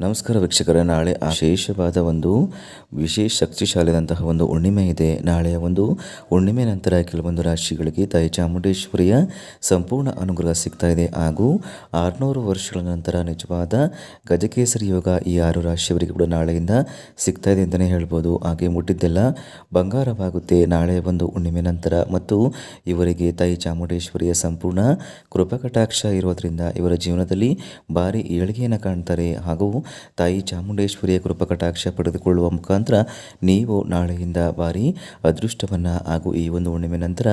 ನಮಸ್ಕಾರ ವೀಕ್ಷಕರ, ನಾಳೆ ವಿಶೇಷವಾದ ಒಂದು ವಿಶೇಷ ಶಕ್ತಿಶಾಲಿಯಾದಂತಹ ಒಂದು ಹುಣ್ಣಿಮೆ ಇದೆ. ನಾಳೆಯ ಒಂದು ಹುಣ್ಣಿಮೆ ನಂತರ ಕೆಲವೊಂದು ರಾಶಿಗಳಿಗೆ ತಾಯಿ ಚಾಮುಂಡೇಶ್ವರಿಯ ಸಂಪೂರ್ಣ ಅನುಗ್ರಹ ಸಿಗ್ತಾ ಇದೆ. ಹಾಗೂ ಆರುನೂರು ವರ್ಷಗಳ ನಂತರ ನಿಜವಾದ ಗಜಕೇಸರಿ ಯೋಗ ಈ ಆರು ರಾಶಿಯವರಿಗೆ ಕೂಡ ನಾಳೆಯಿಂದ ಸಿಗ್ತಾ ಇದೆ ಅಂತಲೇ ಹೇಳ್ಬೋದು. ಹಾಗೆ ಮುಟ್ಟಿದ್ದೆಲ್ಲ ಬಂಗಾರವಾಗುತ್ತೆ ನಾಳೆಯ ಒಂದು ಹುಣ್ಣಿಮೆ ನಂತರ. ಮತ್ತು ಇವರಿಗೆ ತಾಯಿ ಚಾಮುಂಡೇಶ್ವರಿಯ ಸಂಪೂರ್ಣ ಕೃಪಕಟಾಕ್ಷ ಇರೋದರಿಂದ ಇವರ ಜೀವನದಲ್ಲಿ ಭಾರಿ ಏಳಿಗೆಯನ್ನು ಕಾಣ್ತಾರೆ. ಹಾಗೂ ತಾಯಿ ಚಾಮುಂಡೇಶ್ವರಿಯ ಕೃಪಕಟಾಕ್ಷ ಪಡೆದುಕೊಳ್ಳುವ ಮುಖಾಂತರ ನೀವು ನಾಳೆಯಿಂದ ಬಾರಿ ಅದೃಷ್ಟವನ್ನು ಹಾಗೂ ಈ ಒಂದು ಹುಣ್ಣಿಮೆ ನಂತರ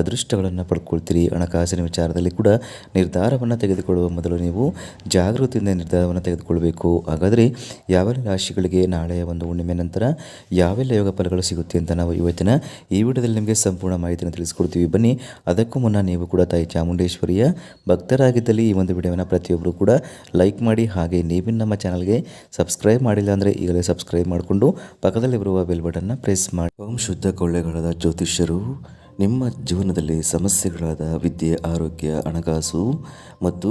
ಅದೃಷ್ಟಗಳನ್ನು ಪಡ್ಕೊಳ್ತೀರಿ. ಹಣಕಾಸಿನ ವಿಚಾರದಲ್ಲಿ ಕೂಡ ನಿರ್ಧಾರವನ್ನು ತೆಗೆದುಕೊಳ್ಳುವ ಮೊದಲು ನೀವು ಜಾಗೃತಿಯಿಂದ ನಿರ್ಧಾರವನ್ನು ತೆಗೆದುಕೊಳ್ಬೇಕು. ಹಾಗಾದರೆ ಯಾವೆಲ್ಲ ರಾಶಿಗಳಿಗೆ ನಾಳೆಯ ಒಂದು ಹುಣ್ಣಿಮೆ ನಂತರ ಯಾವೆಲ್ಲ ಯೋಗ ಫಲಗಳು ಸಿಗುತ್ತೆ ಅಂತ ನಾವು ಇವತ್ತಿನ ಈ ವಿಡಿಯೋದಲ್ಲಿ ನಿಮಗೆ ಸಂಪೂರ್ಣ ಮಾಹಿತಿಯನ್ನು ತಿಳಿಸ್ಕೊಡ್ತೀವಿ. ಬನ್ನಿ, ಅದಕ್ಕೂ ಮುನ್ನ ನೀವು ಕೂಡ ತಾಯಿ ಚಾಮುಂಡೇಶ್ವರಿಯ ಭಕ್ತರಾಗಿದ್ದಲ್ಲಿ ಈ ಒಂದು ವಿಡಿಯೋವನ್ನು ಪ್ರತಿಯೊಬ್ಬರು ಕೂಡ ಲೈಕ್ ಮಾಡಿ ಹಾಗೆ ನೀವಿನ ನಮ್ಮ ಚಾನಲ್ಗೆ ಸಬ್ಸ್ಕ್ರೈಬ್ ಮಾಡಿಲ್ಲ ಅಂದರೆ ಈಗಲೇ ಸಬ್ಸ್ಕ್ರೈಬ್ ಮಾಡಿಕೊಂಡು ಪಕ್ಕದಲ್ಲಿ ಬರುವ ಬೆಲ್ ಬಟನ್ನ ಪ್ರೆಸ್ ಮಾಡಿ. ಓಂ ಶುದ್ಧ ಕೊಳ್ಳೆಗಳಾದ ಜ್ಯೋತಿಷ್ಯರು, ನಿಮ್ಮ ಜೀವನದಲ್ಲಿ ಸಮಸ್ಯೆಗಳಾದ ವಿದ್ಯೆ, ಆರೋಗ್ಯ, ಹಣಕಾಸು ಮತ್ತು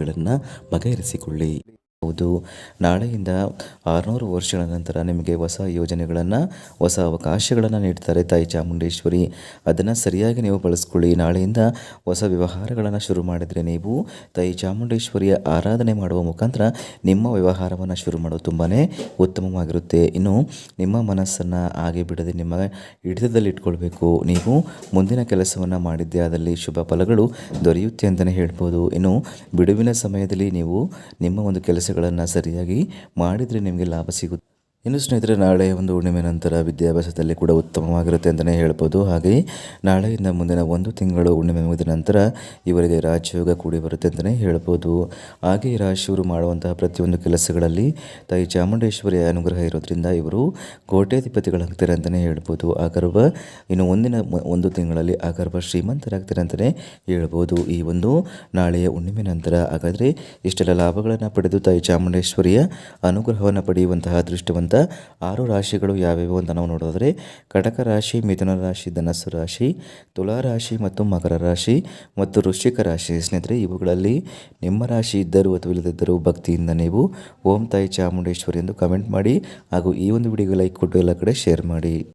ಸಮಸ್ಯೆಗಳನ್ನು ಬಗೆಹರಿಸಿಕೊಳ್ಳಿ. ಹೌದು. ನಾಳೆಯಿಂದ ಆರುನೂರು ವರ್ಷಗಳ ನಂತರ ನಿಮಗೆ ಹೊಸ ಯೋಜನೆಗಳನ್ನು, ಹೊಸ ಅವಕಾಶಗಳನ್ನು ನೀಡ್ತಾರೆ ತಾಯಿ ಚಾಮುಂಡೇಶ್ವರಿ. ಅದನ್ನು ಸರಿಯಾಗಿ ನೀವು ಬಳಸ್ಕೊಳ್ಳಿ. ನಾಳೆಯಿಂದ ಹೊಸ ವ್ಯವಹಾರಗಳನ್ನು ಶುರು ಮಾಡಿದರೆ ನೀವು ತಾಯಿ ಚಾಮುಂಡೇಶ್ವರಿಯ ಆರಾಧನೆ ಮಾಡುವ ಮುಖಾಂತರ ನಿಮ್ಮ ವ್ಯವಹಾರವನ್ನು ಶುರು ಮಾಡೋದು ತುಂಬಾ ಉತ್ತಮವಾಗಿರುತ್ತೆ. ಇನ್ನು ನಿಮ್ಮ ಮನಸ್ಸನ್ನು ಹಾಗೆ ಬಿಡದೆ ನಿಮ್ಮ ಹಿಡಿತದಲ್ಲಿ ಇಟ್ಕೊಳ್ಬೇಕು ನೀವು ಮುಂದಿನ ಕೆಲಸವನ್ನು ಮಾಡಿದ್ದೆ ಅದರಲ್ಲಿ ಶುಭ ಫಲಗಳು ದೊರೆಯುತ್ತೆ ಅಂತಲೇ ಹೇಳ್ಬೋದು. ಇನ್ನು ಬಿಡುವಿನ ಸಮಯದಲ್ಲಿ ನೀವು ನಿಮ್ಮ ಒಂದು ಕೆಲಸಗಳನ್ನು ಸರಿಯಾಗಿ ಮಾಡಿದರೆ ನಿಮಗೆ ಲಾಭ ಸಿಗುತ್ತೆ. ಇನ್ನು ಸ್ನೇಹಿತರೆ, ನಾಳೆ ಒಂದು ಹುಣ್ಣಿಮೆ ನಂತರ ವಿದ್ಯಾಭ್ಯಾಸದಲ್ಲಿ ಕೂಡ ಉತ್ತಮವಾಗಿರುತ್ತೆ ಅಂತಲೇ ಹೇಳ್ಬೋದು. ಹಾಗೆ ನಾಳೆಯಿಂದ ಮುಂದಿನ ಒಂದು ತಿಂಗಳು ಹುಣ್ಣಿಮೆ ಮುಗಿದ ನಂತರ ಇವರಿಗೆ ರಾಜಯೋಗ ಕೂಡಿ ಬರುತ್ತೆ ಅಂತಲೇ ಹೇಳ್ಬೋದು. ಹಾಗೆ ಈ ರಾಶಿಯವರು ಮಾಡುವಂತಹ ಪ್ರತಿಯೊಂದು ಕೆಲಸಗಳಲ್ಲಿ ತಾಯಿ ಚಾಮುಂಡೇಶ್ವರಿಯ ಅನುಗ್ರಹ ಇರೋದ್ರಿಂದ ಇವರು ಕೋಟ್ಯಾಧಿಪತಿಗಳಾಗ್ತಾರೆ ಅಂತಲೇ ಹೇಳ್ಬೋದು. ಆ ಗರ್ಭ ಇನ್ನು ಒಂದಿನ ಒಂದು ತಿಂಗಳಲ್ಲಿ ಆ ಗರ್ಭ ಶ್ರೀಮಂತರಾಗ್ತಾರೆ ಅಂತಲೇ ಹೇಳ್ಬೋದು. ಈ ಒಂದು ನಾಳೆಯ ಹುಣ್ಣಿಮೆ ನಂತರ ಹಾಗಾದರೆ ಇಷ್ಟೆಲ್ಲ ಲಾಭಗಳನ್ನು ಪಡೆದು ತಾಯಿ ಚಾಮುಂಡೇಶ್ವರಿಯ ಅನುಗ್ರಹವನ್ನು ಪಡೆಯುವಂತಹ ಅದೃಷ್ಟವಂತ ಆರು ರಾಶಿಗಳು ಯಾವ್ಯಾವು ಅಂತ ನಾವು ನೋಡಿದ್ರೆ ಕಟಕ ರಾಶಿ, ಮಿಥುನ ರಾಶಿ, ಧನಸ್ಸು ರಾಶಿ, ತುಲಾ ರಾಶಿ ಮತ್ತು ಮಕರ ರಾಶಿ ಮತ್ತು ವೃಶ್ಚಿಕ ರಾಶಿ. ಸ್ನೇಹಿತರೆ, ಇವುಗಳಲ್ಲಿ ನಿಮ್ಮ ರಾಶಿ ಇದ್ದರೂ ಅಥವಾ ಇಲ್ಲದಿದ್ದರೂ ಭಕ್ತಿಯಿಂದ ನೀವು ಓಂ ತಾಯಿ ಚಾಮುಂಡೇಶ್ವರಿ ಎಂದು ಕಮೆಂಟ್ ಮಾಡಿ ಹಾಗೂ ಈ ಒಂದು ವಿಡಿಯೋಗೆ ಲೈಕ್ ಕೊಟ್ಟು ಎಲ್ಲ ಕಡೆ ಶೇರ್ ಮಾಡಿ.